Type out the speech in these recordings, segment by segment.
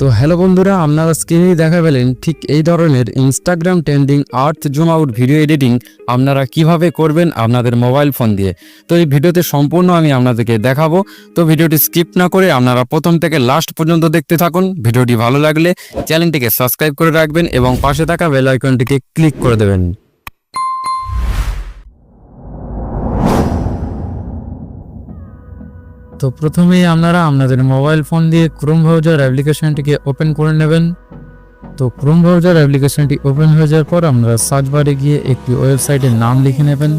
তো হ্যালো বন্ধুরা, আপনারা স্ক্রিনেই দেখা পেলেন, ঠিক এই ধরনের Instagram trending earth zoom out video editing আপনারা কীভাবে করবেন আপনাদের মোবাইল ফোন দিয়ে। তো এই ভিডিওতে সম্পূর্ণ আমি আপনাদেরকে দেখাবো। তো ভিডিওটি স্কিপ না করে আপনারা প্রথম থেকে লাস্ট পর্যন্ত দেখতে থাকুন। ভিডিওটি ভালো লাগলে চ্যানেলটিকে সাবস্ক্রাইব করে রাখবেন এবং পাশে থাকা বেল আইকনটিকে ক্লিক করে দেবেন। তো প্রথমেই আপনারা আপনাদের মোবাইল ফোন দিয়ে ক্রোম ব্রাউজার অ্যাপ্লিকেশনটিকে ওপেন করে নেবেন। তো ক্রোম ব্রাউজার অ্যাপ্লিকেশনটি ওপেন হয়ে যাওয়ার পর আপনারা সার্চ বারে গিয়ে একটি ওয়েবসাইটের নাম লিখে নেবেন।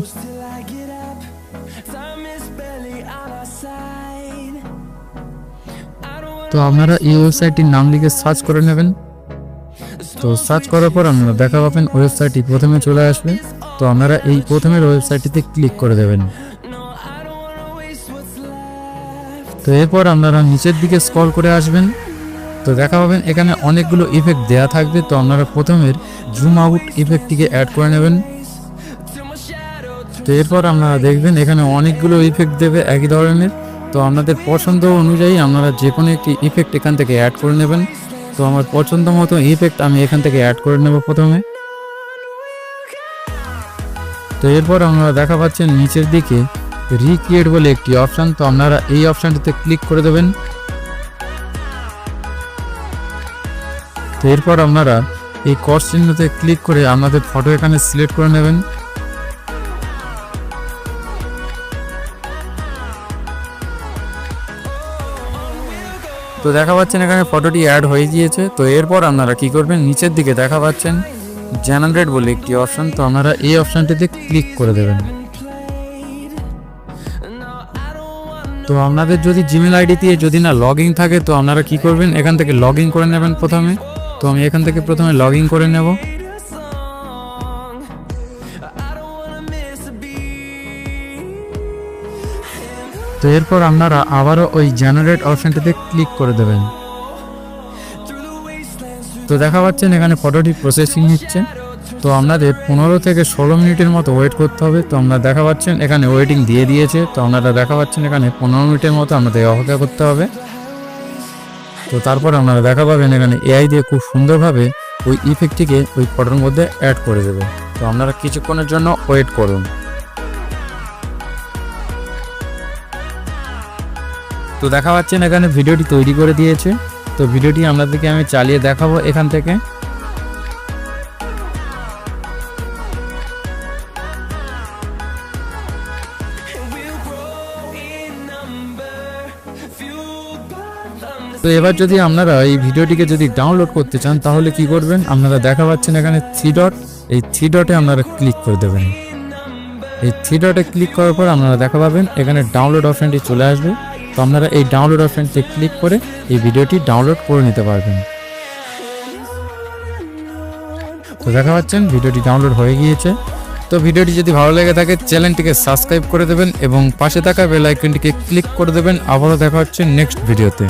তো আপনারা এই ওয়েবসাইটটির নাম লিখে সার্চ করে নেবেন। তো সার্চ করার পর আপনারা দেখা পাবেন ওয়েবসাইটটি প্রথমে চলে আসবে। তো আপনারা এই প্রথমের ওয়েবসাইটটিতে ক্লিক করে দেবেন। তো এরপর আপনারা নিচের দিকে স্ক্রল করে আসবেন। তো দেখা পাবেন এখানে অনেকগুলো ইফেক্ট দেয়া থাকবে। তো আপনারা প্রথমের জুম আউট ইফেক্টটিকে অ্যাড করে নেবেন। তো এরপর আপনারা দেখবেন এখানে অনেকগুলো ইফেক্ট দেবে একই ধরনের। তো আপনাদের পছন্দ অনুযায়ী আপনারা যে কোনো একটি ইফেক্ট এখান থেকে অ্যাড করে নেবেন। তো আমার পছন্দ মতো ইফেক্ট আমি এখান থেকে অ্যাড করে নেব প্রথমে। তো এরপর আপনারা দেখা পাচ্ছেন নিচের দিকে রিক্রিয়েট বলে একটি অপশান তো আপনারা এই অপশানটিতে ক্লিক করে দেবেন। তো এরপর আপনারা এই কস চিহ্নতে ক্লিক করে আপনাদের ফটো এখানে সিলেক্ট করে নেবেন। তো দেখা পাচ্ছেন এখানে ফটোটি অ্যাড হয়ে গিয়েছে। তো এরপর আপনারা কি করবেন? নিচের দিকে দেখা পাচ্ছেন জেনারেট বলে একটি অপশান তো আপনারা এই অপশানটিতে ক্লিক করে দেবেন। তো আপনাদের যদি জিমেল আইডি দিয়ে যদি না লগ ইন থাকে, তো আপনারা কি করবেন? এখান থেকে লগ ইন করে নেবেন প্রথমে। তো আমি এখান থেকে প্রথমে লগ ইন করে নেব। তো এরপর আপনারা আবারও ওই জেনারেট অপশনটিতে ক্লিক করে দেবেন। তো দেখা পাচ্ছেন এখানে ফটোটি প্রসেসিং হচ্ছে। তো আপনাদের পনেরো থেকে ষোলো মিনিটের মতো ওয়েট করতে হবে। তো আপনারা দেখা পাচ্ছেন, এখানে ওয়েটিং দিয়ে দিয়েছে। তো আপনারা দেখা পাচ্ছেন, এখানে পনেরো মিনিটের মতো আপনাদের অপেক্ষা করতে হবে। তো তারপর আপনারা দেখা পাবেন, এখানে এআই দিয়ে খুব সুন্দরভাবে ওই ইফেক্টটিকে ওই ফটোর মধ্যে অ্যাড করে দেবে। তো আপনারা কিছুক্ষণের জন্য ওয়েট করুন। তো দেখা পাচ্ছেন, এখানে ভিডিওটি তৈরি করে দিয়েছে। তো ভিডিওটি আপনাদেরকে আমি চালিয়ে দেখাবো এখান থেকে। তো এবার যদি আপনারা এই ভিডিওটিকে যদি ডাউনলোড করতে চান, তাহলে কি করবেন? আপনারা দেখা পাচ্ছেন এখানে থ্রি ডট এই থ্রি ডটে আপনারা ক্লিক করে দেবেন। এই থ্রি ডটে ক্লিক করার পর আপনারা দেখা পাবেন, এখানে ডাউনলোড অপশনটি চলে আসবে। তো আপনারা এই ডাউনলোড অপশনটি ক্লিক করে এই ভিডিওটি ডাউনলোড করে নিতে পারবেন। তো দেখা পাচ্ছেন, ভিডিওটি ডাউনলোড হয়ে গিয়েছে। তো ভিডিওটি যদি ভালো লেগে থাকে, চ্যানেলটিকে সাবস্ক্রাইব করে দেবেন এবং পাশে থাকা বেল আইকনটিকে ক্লিক করে দেবেন। আবারও দেখা হচ্ছে নেক্সট ভিডিওতে